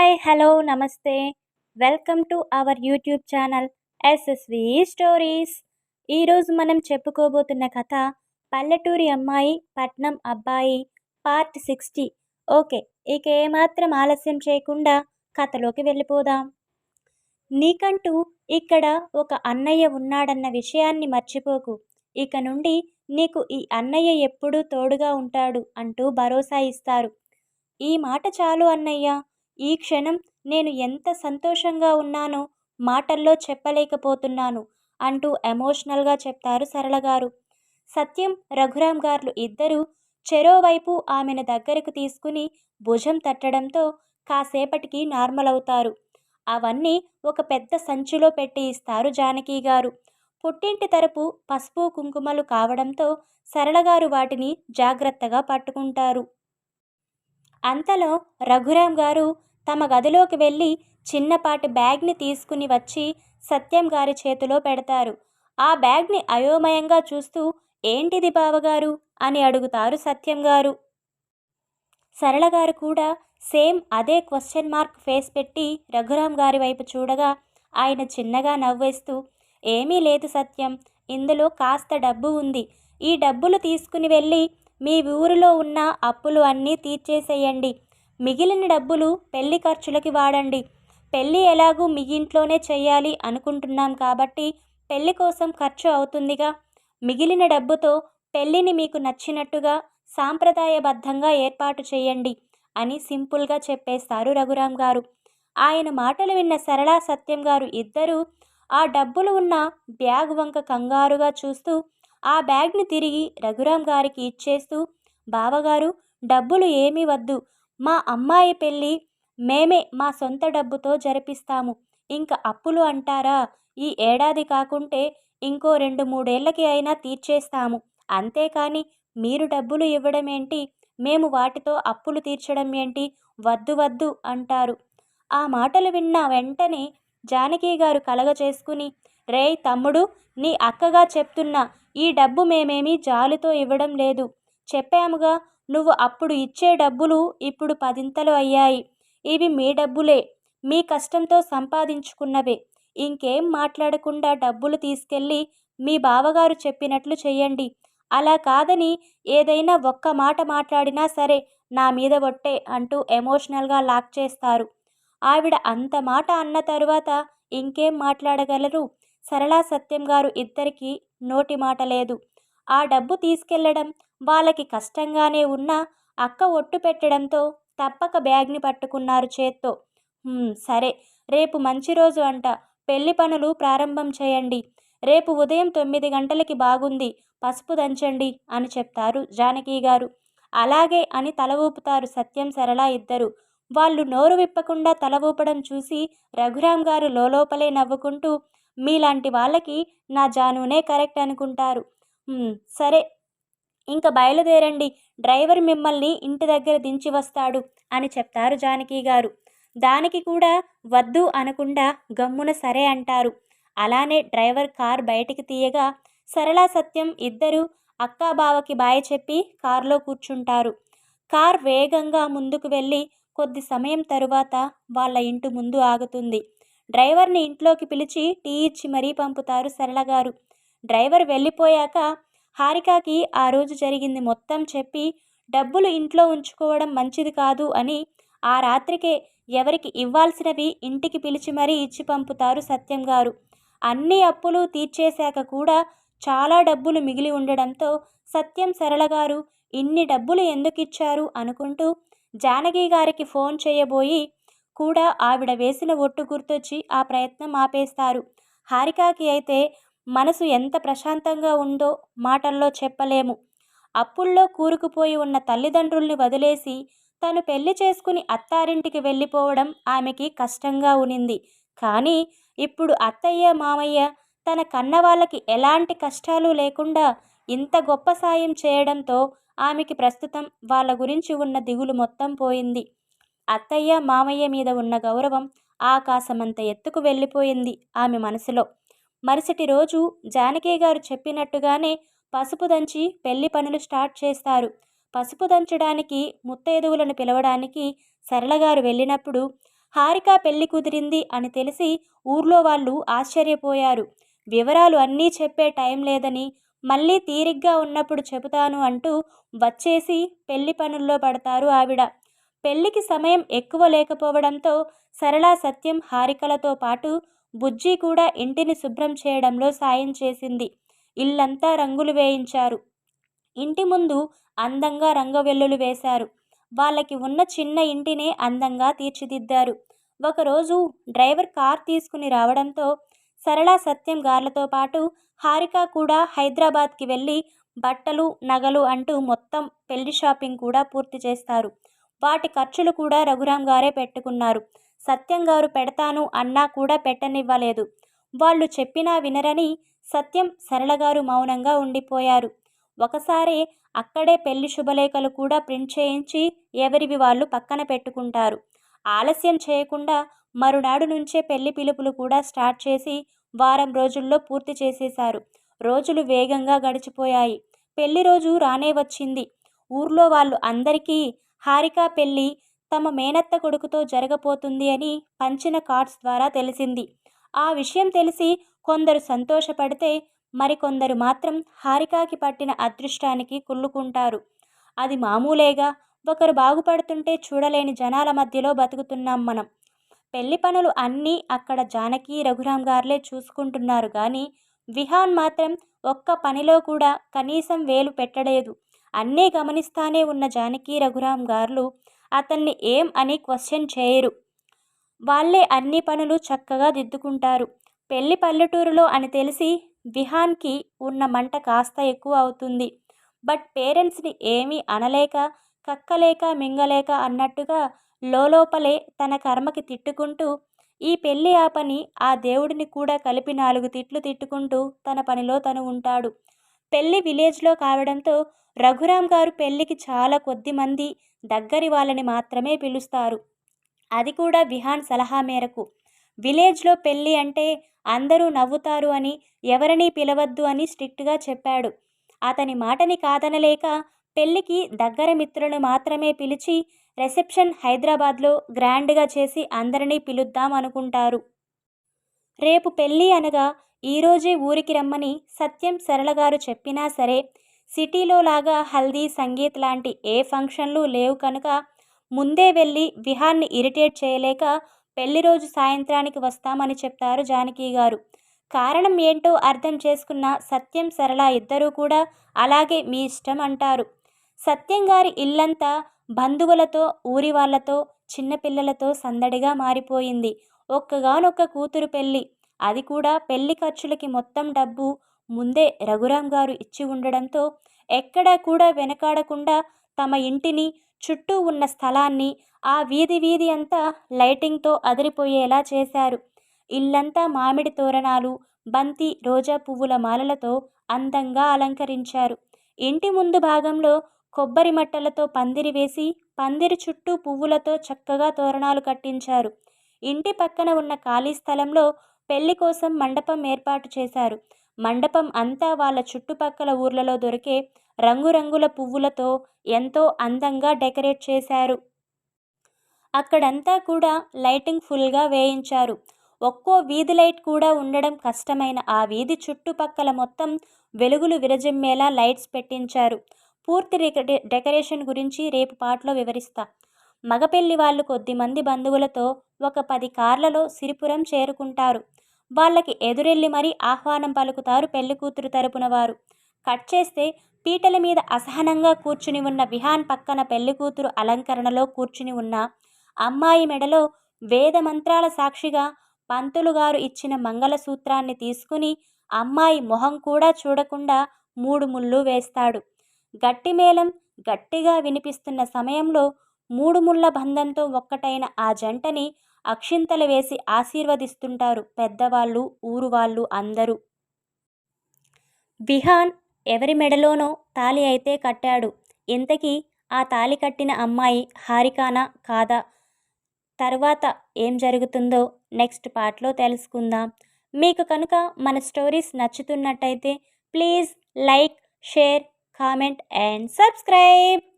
Hi hello నమస్తే. Welcome to our YouTube channel SSV stories ఈరోజు మనం చెప్పుకోబోతున్న కథ పల్లెటూరి అమ్మాయి పట్నం అబ్బాయి పార్ట్ సిక్స్టీ ఓకే ఇక ఏమాత్రం ఆలస్యం చేయకుండా కథలోకి వెళ్ళిపోదాం. నీకంటూ ఇక్కడ ఒక అన్నయ్య ఉన్నాడన్న విషయాన్ని మర్చిపోకు. ఇక నుండి నీకు ఈ అన్నయ్య ఎప్పుడూ తోడుగా ఉంటాడు అంటూ భరోసా ఇస్తారు. ఈ మాట చాలు అన్నయ్య. ఈ క్షణం నేను ఎంత సంతోషంగా ఉన్నానో మాటల్లో చెప్పలేకపోతున్నాను అంటూ ఎమోషనల్గా చెప్తారు సరళ గారు. సత్యం రఘురామ్ గారు ఇద్దరూ చెరోవైపు ఆమెను దగ్గరకు తీసుకుని భుజం తట్టడంతో కాసేపటికి నార్మల్ అవుతారు. అవన్నీ ఒక పెద్ద సంచిలో పెట్టి ఇస్తారు జానకి గారు. పుట్టింటి తరపు పసుపు కుంకుమలు కావడంతో సరళగారు వాటిని జాగ్రత్తగా పట్టుకుంటారు. అంతలో రఘురామ్ గారు తమ గదిలోకి వెళ్ళి చిన్నపాటి బ్యాగ్ని తీసుకుని వచ్చి సత్యం గారి చేతిలో పెడతారు. ఆ బ్యాగ్ని అయోమయంగా చూస్తూ ఏంటిది బావగారు? అని అడుగుతారు సత్యం గారు. సరళ గారు కూడా సేమ్ అదే క్వశ్చన్ మార్క్ ఫేస్ పెట్టి రఘురాం గారి వైపు చూడగా ఆయన చిన్నగా నవ్వేస్తూ ఏమీ లేదు సత్యం ఇందులో కాస్త డబ్బు ఉంది. ఈ డబ్బులు తీసుకుని వెళ్ళి మీ ఊరిలో ఉన్న అప్పులు అన్నీ తీర్చేసేయండి. మిగిలిన డబ్బులు పెళ్ళి ఖర్చులకి వాడండి. పెళ్ళి ఎలాగూ మీ ఇంట్లోనే చేయాలి అనుకుంటున్నాం కాబట్టి పెళ్ళి కోసం ఖర్చు అవుతుందిగా. మిగిలిన డబ్బుతో పెళ్ళిని మీకు నచ్చినట్టుగా సాంప్రదాయబద్ధంగా ఏర్పాటు చేయండి అని సింపుల్గా చెప్పేస్తారు రఘురాం గారు. ఆయన మాటలు విన్న సరళా సత్యం గారు ఇద్దరూ ఆ డబ్బులు ఉన్న బ్యాగ్ వంక కంగారుగా చూస్తూ ఆ బ్యాగ్ని తిరిగి రఘురాం గారికి ఇచ్చేస్తూ బావగారు డబ్బులు ఏమీ వద్దు. మా అమ్మాయి పెళ్ళి మేమే మా సొంత డబ్బుతో జరిపిస్తాము. ఇంక అప్పులు అంటారా? ఈ ఏడాది కాకుంటే ఇంకో రెండు మూడేళ్ళకి అయినా తీర్చేస్తాము. అంతేకాని మీరు డబ్బులు ఇవ్వడం ఏంటి? మేము వాటితో అప్పులు తీర్చడం ఏంటి? వద్దు వద్దు అంటారు. ఆ మాటలు విన్న వెంటనే జానకి గారు కలగ చేసుకుని రే తమ్ముడు నీ అక్కగా చెప్తున్నా ఈ డబ్బు మేమేమీ జాలితో ఇవ్వడం లేదు. చెప్పాముగా నువ్వు అప్పుడు ఇచ్చే డబ్బులు ఇప్పుడు పదింతలు అయ్యాయి. ఇవి మీ డబ్బులే. మీ కష్టంతో సంపాదించుకున్నవే. ఇంకేం మాట్లాడకుండా డబ్బులు తీసుకెళ్ళి మీ బావగారు చెప్పినట్లు చెయ్యండి. అలా కాదని ఏదైనా ఒక్క మాట మాట్లాడినా సరే నా మీద ఒట్టే అంటూ ఎమోషనల్గా లాక్ చేస్తారు. ఆవిడ అంత మాట అన్న తరువాత ఇంకేం మాట్లాడగలరు? సరళా సత్యం గారు ఇద్దరికీ నోటి మాట లేదు. ఆ డబ్బు తీసుకెళ్ళడం వాళ్ళకి కష్టంగానే ఉన్నా అక్క ఒట్టు పెట్టడంతో తప్పక బ్యాగ్ని పట్టుకున్నారు చేత్తో. సరే రేపు మంచి రోజు అంట. పెళ్ళి పనులు ప్రారంభం చేయండి. రేపు ఉదయం తొమ్మిది గంటలకి బాగుంది. పసుపు దంచండి అని చెప్తారు జానకి గారు. అలాగే అని తల ఊపుతారు సత్యం సరళ ఇద్దరు. వాళ్ళు నోరు విప్పకుండా తల ఊపడం చూసి రఘురాం గారు లోపలే నవ్వుకుంటూ మీలాంటి వాళ్ళకి నా జానునే కరెక్ట్ అనుకుంటారు. సరే ఇంకా బయలుదేరండి. డ్రైవర్ మిమ్మల్ని ఇంటి దగ్గర దించి వస్తాడు అని చెప్తారు జానకి గారు. దానికి కూడా వద్దు అనకుండా గమ్మున సరే అంటారు. అలానే డ్రైవర్ కార్ బయటికి తీయగా సరళా సత్యం ఇద్దరు అక్కా బావకి బాయ్ చెప్పి కారులో కూర్చుంటారు. కార్ వేగంగా ముందుకు వెళ్ళి కొద్ది సమయం తరువాత వాళ్ళ ఇంటి ముందు ఆగుతుంది. డ్రైవర్ని ఇంట్లోకి పిలిచి టీ ఇచ్చి మరీ పంపుతారు సరళ గారు. డ్రైవర్ వెళ్ళిపోయాక హారికకి ఆ రోజు జరిగింది మొత్తం చెప్పి డబ్బులు ఇంట్లో ఉంచుకోవడం మంచిది కాదు అని ఆ రాత్రికే ఎవరికి ఇవ్వాల్సినవి ఇంటికి పిలిచి మరీ ఇచ్చి పంపుతారు సత్యం గారు. అన్ని అప్పులు తీర్చేశాక కూడా చాలా డబ్బులు మిగిలి ఉండడంతో సత్యం సరళ గారు ఇన్ని డబ్బులు ఎందుకు ఇచ్చారు అనుకుంటూ జానకి గారికి ఫోన్ చేయబోయి కూడా ఆవిడ వేసిన ఒట్టు గుర్తొచ్చి ఆ ప్రయత్నం ఆపేస్తారు. హారికాకి అయితే మనసు ఎంత ప్రశాంతంగా ఉందో మాటల్లో చెప్పలేము. అప్పుల్లో కూరుకుపోయి ఉన్న తల్లిదండ్రుల్ని వదిలేసి తను పెళ్ళి చేసుకుని అత్తారింటికి వెళ్ళిపోవడం ఆమెకి కష్టంగా ఉనింది. కానీ ఇప్పుడు అత్తయ్య మామయ్య తన కన్న వాళ్ళకి ఎలాంటి కష్టాలు లేకుండా ఇంత గొప్ప సాయం చేయడంతో ఆమెకి ప్రస్తుతం వాళ్ళ గురించి ఉన్న దిగులు మొత్తం పోయింది. అత్తయ్య మామయ్య మీద ఉన్న గౌరవం ఆకాశమంత ఎత్తుకు వెళ్ళిపోయింది ఆమె మనసులో. మరుసటి రోజు జానకి గారు చెప్పినట్టుగానే పసుపు దంచి పెళ్ళి పనులు స్టార్ట్ చేస్తారు. పసుపు దంచడానికి ముత్తైదువులను పిలవడానికి సరళగారు వెళ్ళినప్పుడు హారిక పెళ్ళి కుదిరింది అని తెలిసి ఊర్లో వాళ్ళు ఆశ్చర్యపోయారు. వివరాలు అన్నీ చెప్పే టైం లేదని మళ్ళీ తీరిగ్గా ఉన్నప్పుడు చెబుతాను అంటూ వచ్చేసి పెళ్ళి పనుల్లో పడతారు ఆవిడ. పెళ్ళికి సమయం ఎక్కువ లేకపోవడంతో సరళ సత్యం హారికలతో పాటు బుజ్జి కూడా ఇంటిని శుభ్రం చేయడంలో సాయం చేసింది. ఇల్లంతా రంగులు వేయించారు. ఇంటి ముందు అందంగా రంగవెల్లులు వేశారు. వాళ్ళకి ఉన్న చిన్న ఇంటినే అందంగా తీర్చిదిద్దారు. ఒకరోజు డ్రైవర్ కార్ తీసుకుని రావడంతో సరళ సత్యం గార్లతో పాటు హారిక కూడా హైదరాబాద్కి వెళ్ళి బట్టలు నగలు అంటూ మొత్తం పెళ్ళి షాపింగ్ కూడా పూర్తి చేస్తారు. వాటి ఖర్చులు కూడా రఘురాం గారే పెట్టుకున్నారు. సత్యం గారు పెడతాను అన్నా కూడా పెట్టనివ్వలేదు. వాళ్ళు చెప్పినా వినరని సత్యం సరళగారు మౌనంగా ఉండిపోయారు. ఒకసారి అక్కడే పెళ్ళి శుభలేఖలు కూడా ప్రింట్ చేయించి ఎవరివి వాళ్ళు పక్కన పెట్టుకుంటారు. ఆలస్యం చేయకుండా మరునాడు నుంచే పెళ్ళి పిలుపులు కూడా స్టార్ట్ చేసి వారం రోజుల్లో పూర్తి చేసేశారు. రోజులు వేగంగా గడిచిపోయాయి. పెళ్ళి రోజు రానే వచ్చింది. ఊర్లో వాళ్ళు అందరికీ హారిక పెళ్ళి తమ మేనత్త కొడుకుతో జరగబోతుంది అని పంచిన కార్డ్స్ ద్వారా తెలిసింది. ఆ విషయం తెలిసి కొందరు సంతోషపడితే మరికొందరు మాత్రం హారికాకి పట్టిన అదృష్టానికి కుళ్ళుకుంటారు. అది మామూలేగా ఒకరు బాగుపడుతుంటే చూడలేని జనాల మధ్యలో బతుకుతున్నాం మనం. పెళ్ళి పనులు అన్నీ అక్కడ జానకి రఘురాం గారులే చూసుకుంటున్నారు కానీ విహాన్ మాత్రం ఒక్క పనిలో కూడా కనీసం వేలు పెట్టలేదు. అన్నీ గమనిస్తానే ఉన్న జానకి రఘురాం గారులు అతన్ని ఏం అని క్వశ్చన్ చేయరు. వాళ్ళే అన్ని పనులు చక్కగా దిద్దుకుంటారు. పెళ్ళి పల్లెటూరులో అని తెలిసి విహాన్కి ఉన్న మంట కాస్త ఎక్కువ అవుతుంది. బట్ పేరెంట్స్ని ఏమీ అనలేక కక్కలేక మింగలేక అన్నట్టుగా లోపలే తన కర్మకి తిట్టుకుంటూ ఈ పెళ్ళి ఆ పని ఆ దేవుడిని కూడా కలిపి నాలుగు తిట్లు తిట్టుకుంటూ తన పనిలో తను ఉంటాడు. పెళ్ళి విలేజ్లో కావడంతో రఘురాం గారు పెళ్ళికి చాలా కొద్ది మంది దగ్గరి వాళ్ళని మాత్రమే పిలుస్తారు. అది కూడా విహాన్ సలహా మేరకు. విలేజ్లో పెళ్ళి అంటే అందరూ నవ్వుతారు అని ఎవరినీ పిలవద్దు అని స్ట్రిక్ట్గా చెప్పాడు. అతని మాటని కాదనలేక పెళ్ళికి దగ్గర మిత్రులను మాత్రమే పిలిచి రిసెప్షన్ హైదరాబాద్లో గ్రాండ్గా చేసి అందరినీ పిలుద్దాం అనుకుంటారు. రేపు పెళ్ళి అనగా ఈరోజే ఊరికి రమ్మని సత్యం సరళగారు చెప్పినా సరే సిటీలో లాగా హల్దీ సంగీత్ లాంటి ఏ ఫంక్షన్లు లేవు కనుక ముందే వెళ్ళి విహాన్ని ఇరిటేట్ చేయలేక పెళ్ళి రోజు సాయంత్రానికి వస్తామని చెప్తారు జానకి గారు. కారణం ఏంటో అర్థం చేసుకున్న సత్యం సరళ ఇద్దరూ కూడా అలాగే మీ ఇష్టం అంటారు. సత్యం గారి ఇల్లంతా బంధువులతో ఊరి వాళ్ళతో చిన్నపిల్లలతో సందడిగా మారిపోయింది. ఒక్కగానొక్క కూతురు పెళ్ళి అది కూడా పెళ్ళి ఖర్చులకి మొత్తం డబ్బు ముందే రఘురాం గారు ఇచ్చి ఉండడంతో ఎక్కడా కూడా వెనకాడకుండా తమ ఇంటిని చుట్టూ ఉన్న స్థలాన్ని ఆ వీధి వీధి అంతా లైటింగ్తో అదిరిపోయేలా చేశారు. ఇల్లంతా మామిడి తోరణాలు బంతి రోజా పువ్వుల మాలలతో అందంగా అలంకరించారు. ఇంటి ముందు భాగంలో కొబ్బరి మట్టలతో పందిరి వేసి పందిరి చుట్టూ పువ్వులతో చక్కగా తోరణాలు కట్టించారు. ఇంటి పక్కన ఉన్న ఖాళీ స్థలంలో పెళ్ళి కోసం మండపం ఏర్పాటు చేశారు. మండపం అంతా వాళ్ళ చుట్టుపక్కల ఊర్లలో దొరికే రంగురంగుల పువ్వులతో ఎంతో అందంగా డెకరేట్ చేశారు. అక్కడంతా కూడా లైటింగ్ ఫుల్గా వేయించారు. ఒక్కో వీధి లైట్ కూడా ఉండడం కష్టమైన ఆ వీధి చుట్టుపక్కల మొత్తం వెలుగులు విరజిమ్మేలా లైట్స్ పెట్టించారు. పూర్తి డెకరేషన్ గురించి రేపు పాటలో వివరిస్తా. మగపెళ్ళి వాళ్ళు కొద్దిమంది బంధువులతో ఒక పది కార్లలో సిరిపురం చేరుకుంటారు. వాళ్ళకి ఎదురెళ్ళి మరీ ఆహ్వానం పలుకుతారు పెళ్ళి కూతురు తరపున వారు. కట్ చేస్తే పీటల మీద అసహనంగా కూర్చుని ఉన్న విహాన్ పక్కన పెళ్ళి కూతురు అలంకరణలో కూర్చుని ఉన్న అమ్మాయి మెడలో వేద మంత్రాల సాక్షిగా పంతులు గారు ఇచ్చిన మంగళసూత్రాన్ని తీసుకుని అమ్మాయి మొహం కూడా చూడకుండా మూడు ముళ్ళు వేస్తాడు. గట్టి మేళం గట్టిగా వినిపిస్తున్న సమయంలో మూడు ముళ్ళ బంధంతో ఒక్కటైన ఆ జంటని అక్షింతలు వేసి ఆశీర్వదిస్తుంటారు పెద్దవాళ్ళు ఊరు వాళ్ళు అందరూ. విహాన్ ఎవరి మెడలోనో తాలి అయితే కట్టాడు. ఇంతకీ ఆ తాలి కట్టిన అమ్మాయి హారికానా కాదా? తర్వాత ఏం జరుగుతుందో నెక్స్ట్ పార్ట్లో తెలుసుకుందాం. మీకు కనుక మన stories నచ్చుతున్నట్టయితే please like share comment and subscribe.